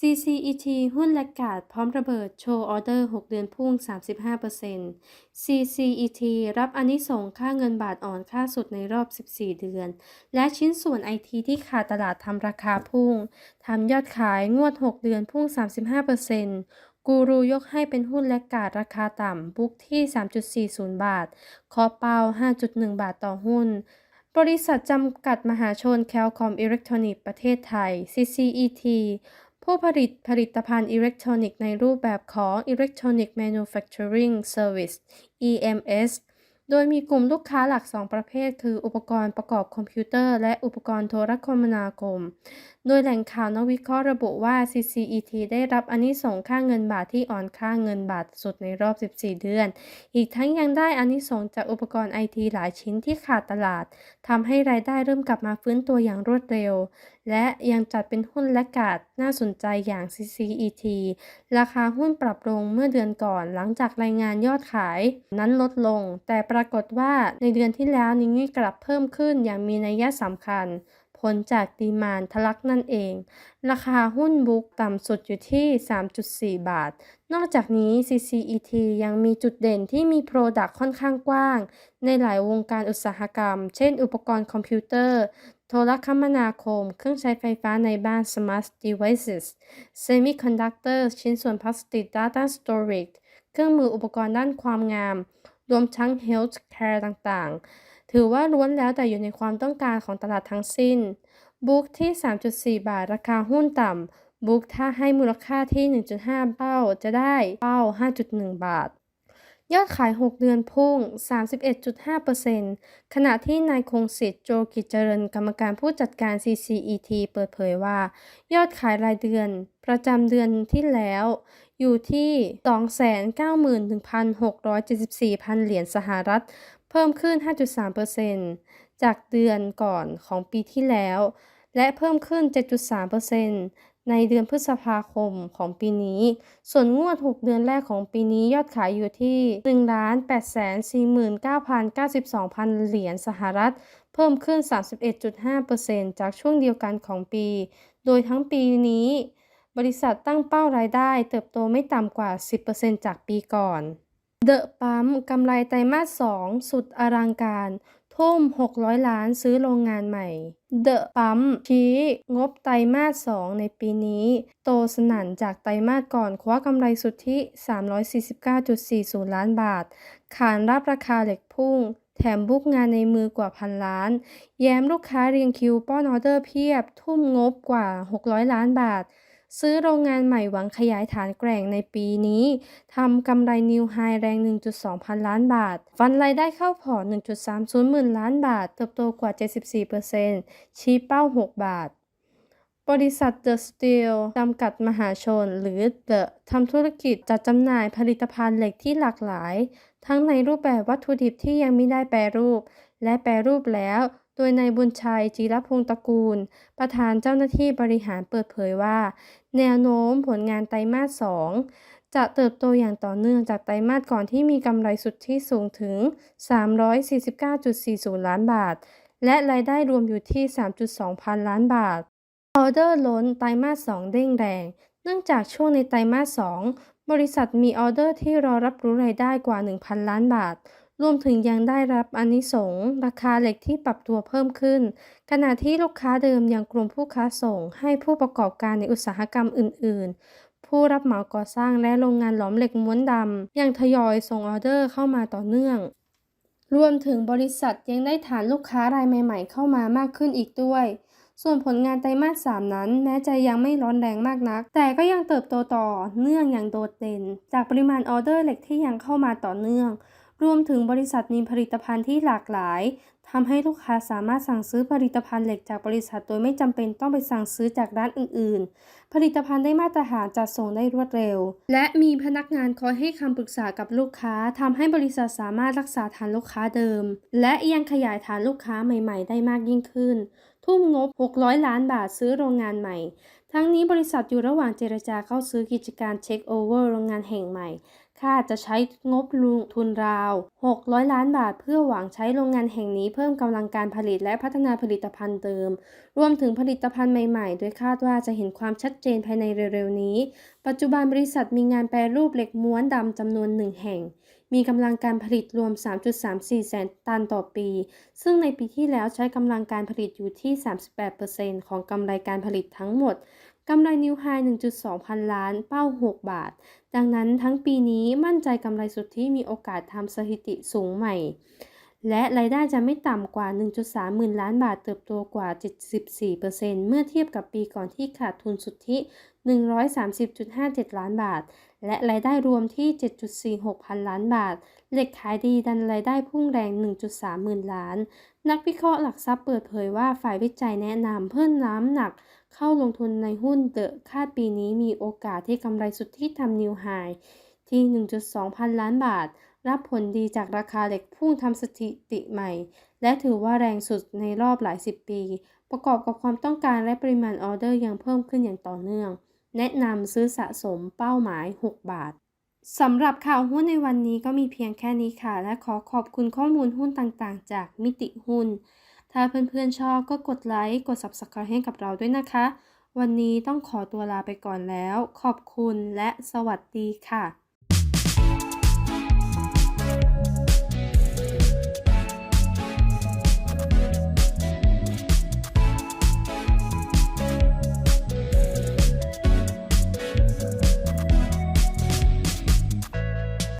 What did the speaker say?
CCET หุ้นแลกกาดพร้อมระเบิดโชว์ออเดอร์ 6 เดือนพุ่ง 35% CCET รับอนิสงค่าเงินบาทอ่อนค่าสุดในรอบ 14 เดือน และชิ้นส่วนไอทีที่ขาดตลาดทำราคาพุ่งทำยอดขายงวด 6 เดือนพุ่ง 35%กูรูยกให้เป็นหุ้นแลกกาดราคาต่ำ บุ๊กที่ 3.40 บาท คอเป้า5.1 บาทต่อหุ้นบริษัทจำกัดมหาชนแคลคอมอิเล็กทรอนิกส์ประเทศไทย CCET ผู้ผลิตผลิตภัณฑ์อิเล็กทรอนิกส์ในรูปแบบของ Electronic Manufacturing Service EMS โดยมีกลุ่มลูกค้าหลัก 2 ประเภท คืออุปกรณ์ประกอบคอมพิวเตอร์ และอุปกรณ์โทรคมนาคม โดยแหล่งข่าวนักวิเคราะห์ระบุว่า CCET ได้รับอานิสงส์ค่าเงินบาทที่อ่อนค่าเงินบาทสุดในรอบ 14 เดือน อีกทั้งยังได้อานิสงส์จากอุปกรณ์ไอทีหลายชิ้นที่ขาดตลาดทำให้รายได้เริ่มกลับมาฟื้นตัวอย่างรวดเร็ว และยังจัดเป็นหุ้นและกาดน่าสนใจอย่าง CCET ราคาหุ้นปรับลงเมื่อเดือนก่อนหลังจากรายงานยอดขาย นั้นลดลง แต่ปรากฏว่าในเดือนที่แล้วนี้กลับเพิ่มขึ้นอย่างมีนัยสำคัญ ผลจากดีมานทะลักนั่นเอง ราคาหุ้นบุ๊กต่ำสุดอยู่ที่ 3.4 บาท นอกจากนี้ CCET ยังมีจุดเด่นที่มีโปรดักต์ค่อนข้างกว้าง ในหลายวงการอุตสาหกรรม เช่น อุปกรณ์คอมพิวเตอร์ โทรคมนาคม เครื่องใช้ไฟฟ้าในบ้าน Smart Devices Semiconductor ชิ้นส่วนพลาสติก Data Storage เครื่องมืออุปกรณ์ด้านความงาม รวมทั้ง Health Care ต่างๆ ถือว่าล้วนแล้วแต่อยู่ในความต้องการของตลาดทั้งสิ้น บุ๊กที่ 3.4 บาท ราคาหุ้นต่ำบุ๊กถ้าให้มูลค่าที่ 1.5 เป้าจะได้เป้า 5.1 บาท ยอดขาย 6 เดือนพุ่ง 31.5%ขณะที่นายคงสิทธิ์โจกิจเจริญกรรมการผู้จัดการ CCET เปิดเผยว่า ยอดขายรายเดือน ประจำเดือนที่แล้ว อยู่ที่ 291,674พันเหรียญสหรัฐ เพิ่มขึ้น 5.3%จากเดือนก่อนของปีที่แล้ว และเพิ่มขึ้น 7.3% ในเดือนพฤษภาคมของปีนี้ ส่วนงวด 6 เดือนแรกของปีนี้ยอดขายอยู่ที่ 1,849,092พันเหรียญสหรัฐ เพิ่มขึ้น 31.5%จากช่วงเดียวกันของปี โดยทั้งปีนี้ บริษัทตั้งเป้ารายได้เติบโตไม่ต่ำกว่า 10%จากปีก่อน เดอะปั๊มกำไรไตรมาส 2 สุดอลังการ ทุ่ม 600 ล้านซื้อโรงงานใหม่ เดอะปั๊มชี้งบไตรมาส 2 ในปีนี้ โตสนั่นจากไตรมาสก่อนคว้ากำไรสุทธิ 349.40 ล้านบาท ขานรับราคาเหล็กพุ่ง แถมบุกงานในมือกว่าพันล้าน แย้มลูกค้าเรียงคิวป้อนออเดอร์เพียบ ทุ่มงบกว่า 600 ล้านบาท ซื้อโรงงานใหม่หวังขยายฐานแกร่งในปีนี้ทำกำไรนิวไฮแรง 1.2 พันล้านบาท ฟันรายได้เข้าพอร์ต1.30 หมื่นล้านบาท เติบโตกว่า 74%ชี้เป้า 6 บาท บริษัทเดอะสตีลจำกัดมหาชน หรือเดอะทำธุรกิจจัดจำหน่ายผลิตภัณฑ์เหล็กที่หลากหลาย ทั้งในรูปแบบวัตถุดิบที่ยังไม่ได้แปรรูป และแปรรูปแล้ว โดยนายบุญชัยจีรพงศ์ตระกูล ประธานเจ้าหน้าที่บริหารเปิดเผยว่า แนวโน้มผลงานไตรมาส 2 จะเติบโตอย่างต่อเนื่องจากไตรมาสก่อนที่มีกำไรสุทธิสูงถึง 349.40 ล้านบาท และรายได้รวมอยู่ที่ 3.2 พันล้านบาท ออเดอร์ล้นไตรมาส 2 เด้งแรง เนื่องจากช่วงในไตรมาส 2 บริษัทมีออเดอร์ที่รอรับรู้รายได้กว่า 1,000 ล้านบาท รวมถึงยังได้รับอานิสงราคาเหล็กที่ปรับตัวเพิ่มขึ้น ขณะที่ลูกค้าเดิมยังกลุ่มผู้ค้าส่ง ให้ผู้ประกอบการในอุตสาหกรรมอื่น ๆ ผู้รับเหมาก่อสร้างและโรงงานหลอมเหล็กม้วนดำยังทยอยส่งออเดอร์เข้ามาต่อเนื่อง รวมถึงบริษัทยังได้ฐานลูกค้ารายใหม่ ๆ เข้ามามากขึ้นอีกด้วยส่วนผลงานไตรมาส 3 นั้น แม้จะยังไม่ร้อนแรงมากนัก แต่ก็ยังเติบโตต่อเนื่องอย่างโดดเด่น จากปริมาณออเดอร์เหล็กที่ยังเข้ามาต่อเนื่อง รวมถึงบริษัทมีผลิตภัณฑ์ที่หลากหลายทำให้ลูกค้าสามารถสั่งซื้อผลิตภัณฑ์เหล็กจากบริษัทโดยไม่จำเป็นต้องไปสั่งซื้อจากร้านอื่น ๆ ผลิตภัณฑ์ได้มาตรฐานจัดส่งได้รวดเร็ว และมีพนักงานคอยให้คำปรึกษากับลูกค้าทำให้บริษัทสามารถรักษาฐานลูกค้าเดิม และยังขยายฐานลูกค้าใหม่ ๆ ได้มากยิ่งขึ้น ทุ่มงบ 600 ล้านบาทซื้อโรงงานใหม่ ทั้งนี้บริษัทอยู่ระหว่างเจรจาเข้าซื้อกิจการเช็คโอเวอร์โรงงานแห่งใหม่ คาดจะใช้งบลงทุนราว 600 ล้านบาท เพื่อหวังใช้โรงงานแห่งนี้เพิ่มกำลังการผลิตและพัฒนาผลิตภัณฑ์เดิม รวมถึงผลิตภัณฑ์ใหม่ๆ โดยคาดว่าจะเห็นความชัดเจนภายในเร็วๆนี้ ปัจจุบันบริษัทมีงานแปรรูปเหล็กม้วนดำจำนวนหนึ่งแห่ง มีกำลังการผลิตรวม 3.34 แสนตันต่อปี ซึ่งในปีที่แล้วใช้กำลังการผลิตอยู่ที่ 38%ของกำไรการผลิตทั้งหมด กำไรนิวไฮ1.2 พันล้าน เป้า 6 บาท ดังนั้นทั้งปีนี้มั่นใจกำไรสุทธิมีโอกาสทำสถิติสูงใหม่ และรายได้จะไม่ต่ำกว่า 1.3 หมื่นล้านบาทเติบโตกว่า 74%เมื่อเทียบกับปีก่อนที่ขาดทุนสุทธิ 130.57 ล้านบาท และรายได้รวมที่ 7.46 พันล้านบาท เหล็กขายดีดันรายได้พุ่งแรง 1.3 หมื่นล้าน นักวิเคราะห์หลักทรัพย์เปิดเผยว่าฝ่ายวิจัยแนะนำเพิ่มน้ำหนักเข้าลงทุนในหุ้นเดอะคาดปีนี้มีโอกาสที่กำไรสุทธิทำนิวไฮที่ 1.2 พันล้านบาท รับผลดีจากราคาเหล็กพุ่งทำสถิติใหม่ และถือว่าแรงสุดในรอบหลายสิบปี ประกอบกับความต้องการและปริมาณออเดอร์ยังเพิ่มขึ้นอย่างต่อเนื่อง แนะนำซื้อสะสมเป้าหมาย 6 บาท สำหรับข่าวหุ้นในวันนี้ก็มีเพียงแค่นี้ค่ะ และขอขอบคุณข้อมูลหุ้นต่างๆ จากมิติหุ้น ถ้าเพื่อนๆชอบก็กดไลค์ กด Subscribe ให้กับเราด้วยนะคะ วันนี้ต้องขอตัวลาไปก่อนแล้ว ขอบคุณและสวัสดีค่ะ